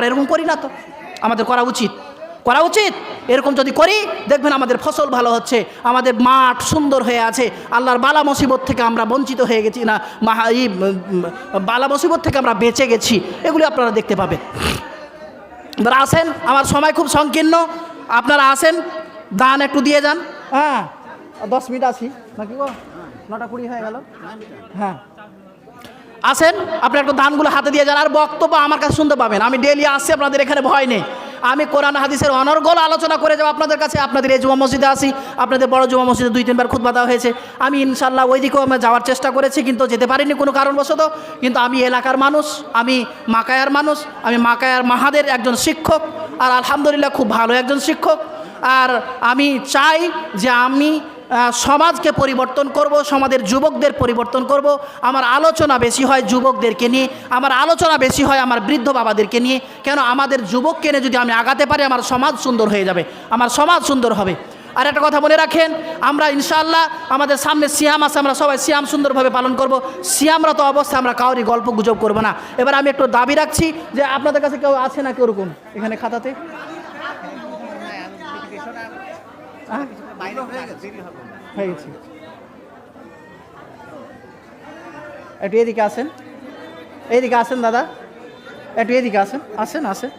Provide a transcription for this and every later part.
আমরা এরকম করি না তো। আমাদের করা উচিত। করা উচিত? এরকম যদি করি দেখবেন আমাদের ফসল ভালো হচ্ছে আমাদের মাঠ সুন্দর হয়ে আছে আল্লাহর বালা মুসিবত থেকে আমরা বঞ্চিত হয়ে গেছি না মাহা ই উম, উম, বালা মুসিবত থেকে আমরা বেঁচে গেছি এগুলি আপনারা দেখতে পাবেন। এবার আসেন আমার সময় খুব সংকীর্ণ। আপনারা আসেন দান একটু দিয়ে যান। হ্যাঁ দশ মিনিট আছি। নাকি গো? নটা কুড়ি হয়ে গেল। হ্যাঁ। আসেন আপনি একটু দানগুলো হাতে দিয়ে যান। আর বক্তব্য আমার কাছে শুনতে পাবেন। আমি ডেলি আসছি আপনাদের এখানে ভয় নেই। আমি কোরআন, হাদিসের অনর্গল আলোচনা করে যাব আপনাদের কাছে। আপনাদের এই জুমা মসজিদে আসি। আপনাদের বড় জুমা মসজিদে দুই, তিনবার খুতবা দেওয়া হয়েছে। আমি ইনশাল্লাহ ওই দিকেও আমি যাওয়ার চেষ্টা করেছি, কিন্তু যেতে পারিনি কোনো কারণবশত। কিন্তু আমি এলাকার মানুষ, আমি মাকায়ার মানুষ, আমি মাকায়ার মাহাদের একজন শিক্ষক, আর আলহামদুলিল্লাহ খুব ভালো একজন শিক্ষক। আর আমি চাই যে আমি সমাজকে পরিবর্তন করব, সমাজের যুবকদের পরিবর্তন করব। আমার আলোচনা বেশি হয় যুবকদেরকে নিয়ে, আমার আলোচনা বেশি হয় আমার বৃদ্ধ বাবাদেরকে নিয়ে। কেন? আমাদের যুবককে নিয়ে যদি আমি আগাতে পারি, আমার সমাজ সুন্দর হয়ে যাবে, আমার সমাজ সুন্দর হবে। আর একটা কথা মনে রাখেন, আমরা ইনশাআল্লাহ আমাদের সামনে সিয়াম আছে, আমরা সবাই সিয়াম সুন্দরভাবে পালন করব। সিয়ামরত অবস্থায় আমরা কাউরি গল্প গুজব করব না। এবার আমি একটু দাবি রাখছি যে আপনাদের কাছে কেউ আছে না কেউ এখানে খাতাতে? হ্যাঁ? গেছে একটু এদিকে আসেন। এইদিকে আসেন দাদা। একটু এদিকে আসেন। আসেন আসেন।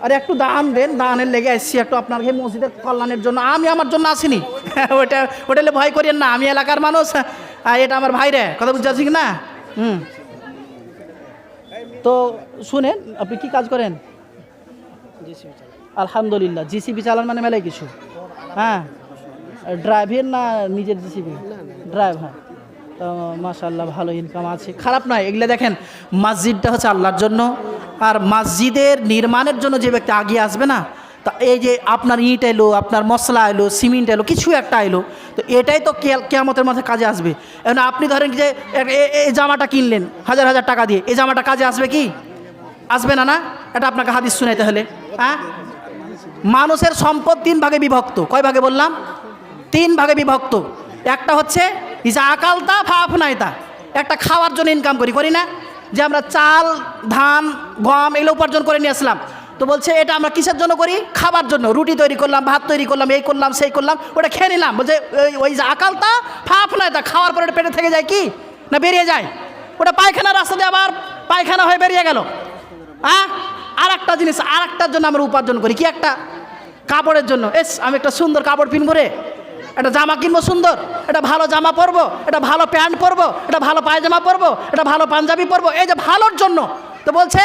আরে একটু দান দেন দানের লেগে এসছি একটু আপনার এই মসজিদের কল্যাণের জন্য। আমি আমার জন্য আসিনি। ওটা ওটা ভয় করিয়েন না। আমি এলাকার মানুষ। আর এটা আমার ভাই রে কথা বুঝতে পারছি কি না? হুম। তো শুনেন আপনি কি কাজ করেন? আলহামদুলিল্লাহ। জিসিবি চালান মানে মেলায় কিছু? হ্যাঁ ড্রাইভার না নিজের জিসিবি ড্রাইভার তো মাশাল্লাহ ভালো ইনকাম আছে। খারাপ নয়, এগুলো দেখেন, মসজিদটা হচ্ছে আল্লাহর জন্য। আর মসজিদের নির্মাণের জন্য যে ব্যক্তি আগিয়ে আসবে না, তা এই যে আপনার ইট এলো, আপনার মশলা এলো, সিমেন্ট এলো, কিছু একটা এলো, তো এটাই তো কেয়া- কেয়ামতের মাথায় কাজে আসবে। এখন আপনি ধরেন যে এই জামাটা কিনলেন, হাজার হাজার টাকা দিয়ে, এই জামাটা কাজে আসবে কি? আসবে না না? এটা আপনাকে হাদিস শুনাইতে হলে হ্যাঁ? মানুষের সম্পদ তিন ভাগে বিভক্ত। কয় ভাগে বললাম? তিন ভাগে বিভক্ত। একটা হচ্ছে, ইজা আকালতা ফা আফনাইতা। একটা খাওয়ার জন্য ইনকাম করি করি না? যে আমরা চাল, ধান, গম এগুলো উপার্জন করে নিয়ে আসলাম। তো বলছে, এটা আমরা কিসের জন্য করি? খাবার জন্য। রুটি তৈরি করলাম, ভাত তৈরি করলাম, এই করলাম, সেই করলাম, ওটা খেয়ে নিলাম। বলছে ওই- যে আকালতা ফা আফনাইতা। খাওয়ার পরে পেটে থেকে যায় কি? না বেরিয়ে যায়? ওটা পায়খানা রাস্তা দিয়ে আবার পায়খানা হয়ে বেরিয়ে গেল। হ্যাঁ আর একটা জিনিস আর একটার জন্য আমরা উপার্জন করি। কি একটা? কাপড়ের জন্য। এস, আমি একটা সুন্দর কাপড় পিনবো রে। একটা জামা কিনবো সুন্দর। এটা ভালো জামা পরবো। এটা ভালো প্যান্ট পরবো। এটা ভালো পায়জামা পরবো। এটা ভালো পাঞ্জাবি পরবো। এই যে ভালোর জন্য। তো বলছে,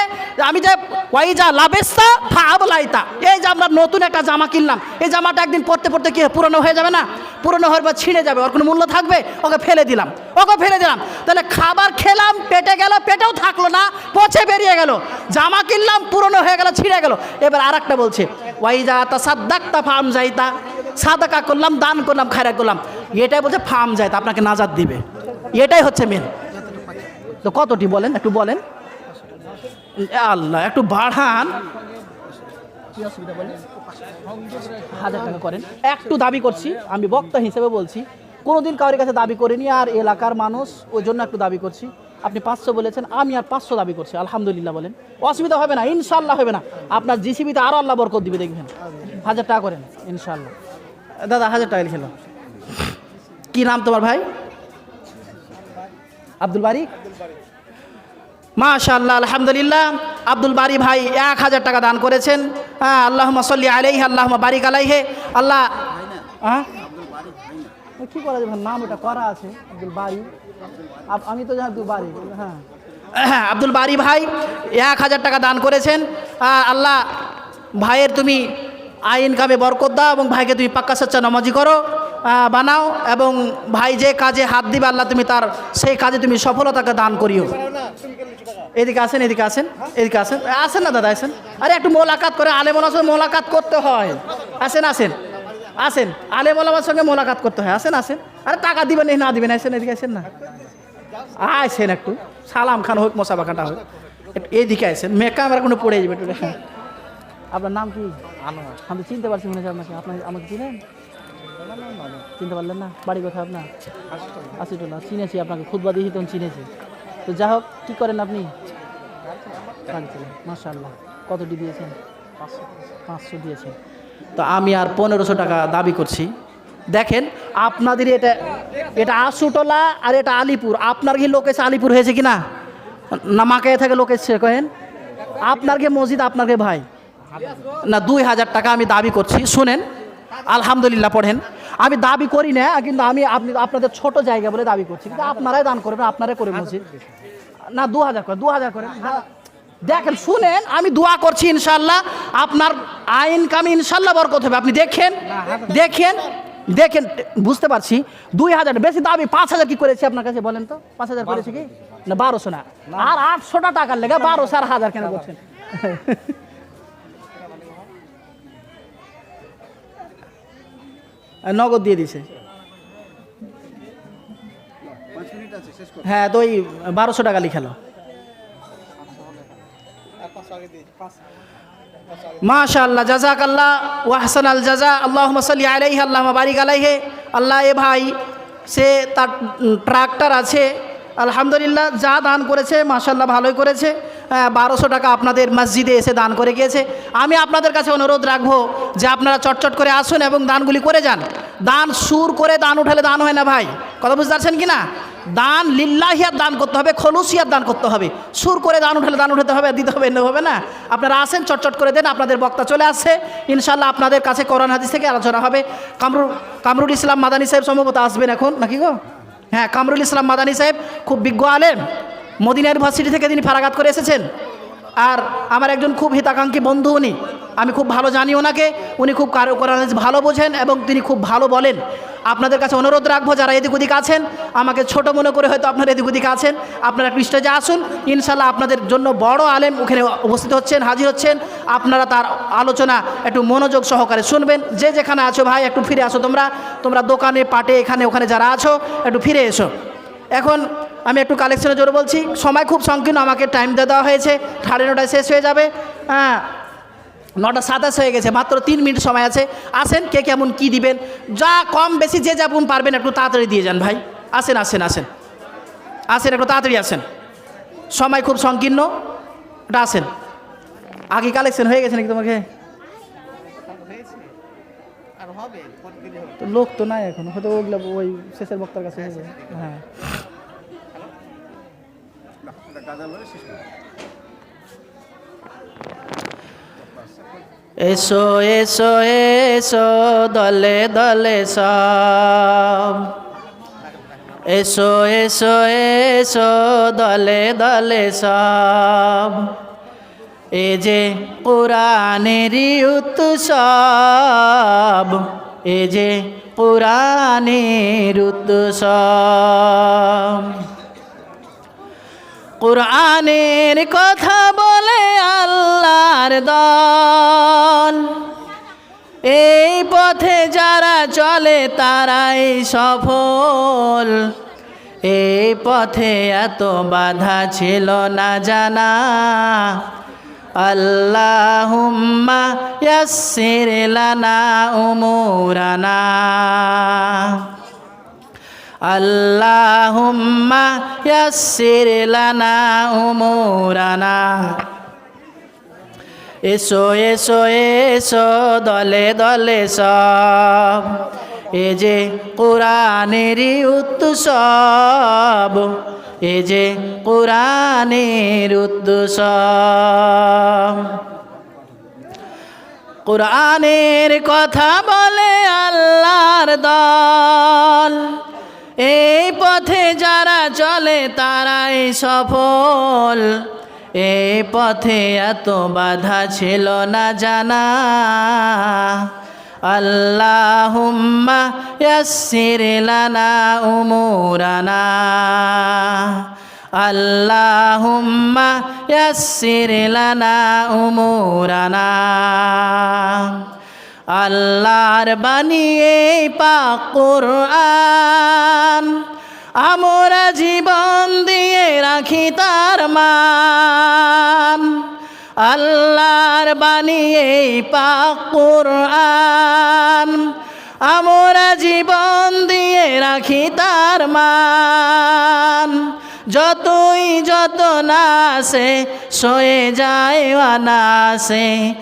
আমি যে ওই যা লাভেস্তা ফাবলাইতা এই যে আমরা নতুন একটা জামা কিনলাম। এই জামাটা একদিন পরতে পরতে কি পুরনো হয়ে যাবে না? পুরনো হওয়ার পর ছিঁড়ে যাবে, ওর কোনো মূল্য থাকবে? ওকে ফেলে দিলাম। ওকে ফেলে দিলাম। তাহলে খাবার খেলাম, পেটে গেল, পেটেও থাকল না, পচে বেরিয়ে গেল। জামা কিনলাম, পুরনো হয়ে গেল, ছিঁড়ে গেল। এবার আর একটা বলছে ওই যা তা সাদ্দাক্তা ফার্ম যাইতা। সাদাকা করলাম, দান করলাম খায়রা করলাম। এটাই বলছে ফার্ম যাইতা, আপনাকে নাজাদ দিবে। এটাই হচ্ছে মেন তো কতটি বলেন, একটু বলেন। আল্লাহ, একটু বাড়ান। হাজার টাকা করেন। একটু দাবি করছি, আমি বক্তা হিসেবে বলছি, কোনোদিন কারোর কাছে দাবি করিনি আর এলাকার মানুষ, ওই জন্য একটু দাবি করছি। আপনি পাঁচশো বলেছেন, আমি আর পাঁচশো দাবি করছি, আলহামদুলিল্লাহ বলেন। অসুবিধা হবে না ইনশাল্লাহ হবে না। আপনার জিসিবিতে আরও আল্লাহ বরকত দিবে, দেখবেন। হাজার টাকা করেন ইনশাল্লাহ দাদা, হাজার টাকা লিখে। কি নাম তোমার ভাই? আব্দুল বারি মাশাল্লাহ আলহামদুলিল্লাহ। আব্দুল বারি ভাই এক হাজার টাকা দান করেছেন। হ্যাঁ আল্লাহ মসল্লি আলাইহে আল্লাহ বারিক আলাইহে। আল্লাহ হ্যাঁ? কি করা যাবে নাম ওটা করা আছে, আব্দুল বারি। আমি তো জানি আব্দুল বারি হ্যাঁ। হ্যাঁ আব্দুল বারি ভাই এক হাজার টাকা দান করেছেন। আল্লাহ, ভাইয়ের তুমি আই ইনকামে বরকত দাও এবং ভাইকে তুমি পাক্কা সচ্চা নমাজি করো। বানাও এবং ভাই যে কাজে হাত দিবে আল্লাহ তুমি তার সেই কাজে তুমি সফলতাকে দান করিও। এদিকে আসেন এদিকে আসেন এদিকে আসেন। আসেন না দাদা আসেন। আরে একটু মোলাকাত করে আলেমলার সঙ্গে মোলাকাত করতে হয়। আসেন আসেন। আসেন আলেমলার সঙ্গে মোলাকাত করতে হয়। আসেন আসেন। আরে টাকা দিবেন না দিবেন আসেন এদিকে আসেন না। আসেন একটু। সালাম খান হোক মশাবা খানটা হোক। এদিকে আসেন। মেকা আমার কোনো পড়ে যাবে আপনার নাম কি? আমি চিনতে পারছি মনে হচ্ছে আপনাকে আমাকে চিনেন? চিনতে পারলেন না? বাড়ি কোথায় আপনার? আশিটোলা চিনেছি আপনাকে খুদবা দিয়েছি তখন চিনেছি। তো যা হোক, কী করেন আপনি? মাশাল্লাহ কতটি দিয়েছেন? পাঁচশো দিয়েছেন। তো আমি আর পনেরোশো টাকা দাবি করছি। দেখেন, আপনাদের এটা এটা আশুটোলা আর এটা আলিপুর। আপনার কি লোক এসে আলিপুর হয়েছে কি না না মাকে থেকে লোক এসছে, কহেন। আপনার কি মসজিদ, আপনার কি ভাই? না, দুই হাজার টাকা আমি দাবি করছি। শুনেন, আলহামদুলিল্লাহ, পড়েন। আমি দাবি করি না, কিন্তু আমি আপনি আপনাদের ছোট জায়গা বলে দাবি করছি। কিন্তু আপনারাই দান করবেন, আপনারাই করে বলছি না, দু হাজার করে, দু হাজার করে। দেখেন, শুনেন, আমি দোয়া করছি ইনশাল্লাহ আপনার আইন কামি ইনশাল্লাহ বরকত হবে। আপনি দেখেন দেখেন দেখেন, বুঝতে পারছি। দুই হাজার, বেশি দাবি, পাঁচ হাজার কি করেছি আপনার কাছে বলেন তো? পাঁচ হাজার করেছি কি? না, বারোশো না। আর আটশোটা টাকার লেগে বারোশো আর হাজার কেন করছেন? নগদ দিয়ে দিছে। হ্যাঁ তো ওই বারোশো টাকা লিখালো মাশাআল্লাহ জাজাক আল্লাহ ওয়াহসান আল জাজা আল্লাহ সাল্লি আলাইহি আল্লাহ বারিক আলাইহে। আল্লাহ এ ভাই, সে তার ট্রাক্টর আছে। আলহামদুলিল্লাহ, যা দান করেছে মাশাল্লাহ ভালোই করেছে। বারোশো টাকা আপনাদের মসজিদে এসে দান করে গিয়েছে। আমি আপনাদের কাছে অনুরোধ রাখব যে আপনারা চটচট করে আসুন এবং দানগুলি করে যান। দান সুর করে দান উঠালে দান হয় না ভাই। কথা বুঝতে পারছেন কি না? দান লিল্লাহিয়ার দান করতে হবে খলুসিয়ার দান করতে হবে। সুর করে দান উঠালে দান উঠাতে হবে দিতে হবে এনে হবে না? আপনারা আসেন, চটচট করে দেন, আপনাদের বক্তা চলে আসছে। ইনশাল্লাহ আপনাদের কাছে করোনা হাদিস থেকে আলোচনা হবে। কামরুল কামরুল ইসলাম মাদানী সাহেব সম্ভবত আসবেন এখন, নাকি গো? হ্যাঁ কামরুল ইসলাম মাদানী সাহেব খুব বিজ্ঞ আলেম। মদিনা ইউনিভার্সিটি থেকে তিনি ফারাগাত করে এসেছেন। আর আমার একজন খুব হিতাকাঙ্ক্ষী বন্ধু উনি। আমি খুব ভালো জানি ওনাকে। উনি খুব কারও কোরআন ভালো বোঝেন এবং তিনি খুব ভালো বলেন। আপনাদের কাছে অনুরোধ রাখব, যারা এদিক ওদিক আছেন, আমাকে ছোট মনে করে হয়তো আপনারা এদিক ওদিক আছেন, আপনারা একটু স্টেজে আসুন ইনশাল্লাহ আপনাদের জন্য বড় আলেম ওখানে উপস্থিত হচ্ছেন, হাজির হচ্ছেন। আপনারা তার আলোচনা একটু মনোযোগ সহকারে শুনবেন। যে যেখানে আছো ভাই, একটু ফিরে আসো তোমরা। তোমরা দোকানে, পাটে, এখানে, ওখানে যারা আছো, একটু ফিরে এসো। এখন আমি একটু কালেকশনের জোরে বলছি। সময় খুব সংকীর্ণ আমাকে টাইম দেওয়া হয়েছে। সাড়ে নটায় শেষ হয়ে যাবে। হ্যাঁ নটা সাতাশ হয়ে গেছে মাত্র তিন মিনিট সময় আছে। আসেন কে কেমন কি দিবেন? যা কম বেশি যে যেমন পারবেন একটু তাড়াতাড়ি দিয়ে যান ভাই। আসেন আসেন আসেন। আসেন একটু তাড়াতাড়ি আসেন। সময় খুব সংকীর্ণ। এটা আসেন। আগে কালেকশন হয়ে গেছে নাকি তোমাকে? লোক তো নাই এখন। হয়তো ওগুলো ওই শেষের বক্তার কাছে হ্যাঁ। এসো এসো এসো, দলে দলে সব। এসো এসো এসো, দলে দলে সব। এ যে পুরাণেরই উৎসব, এ যে পুরাণের উৎসব। কোরআনের কথা বলে আল্লাহর দল। এই পথে যারা চলে, তারাই সফল। এই পথে এত বাধা ছিল না জানা। আল্লাহুম্মা ইয়াসসির লানা উমুরানা। আল্লাহুম্মা ইয়াসসির লানা উমুরানা। এসো এসো এসো, দলে দলে সব। এ যে কোরআনেরই উৎসব, এ যে কোরআনের উৎসব। কোরআনের কথা বলে আল্লাহর দল। এই পথে যারা চলে তারাই সফল। এই পথে এত বাধা ছিল না জানা। আল্লাহুম্মা ইয়াসসির লানা উমুরানা। আল্লাহুম্মা ইয়াসসির লানা উমুরানা। আল্লাহর বানিয়ে পাক কোরআন। আমরা জীবন দিয়ে রাখি তার মান। আল্লাহর বানিয়ে পাক কোরআন। আমরা জীবন দিয়ে রাখি তার মান। যতই যত না আসে সয়ে যায় আনাসে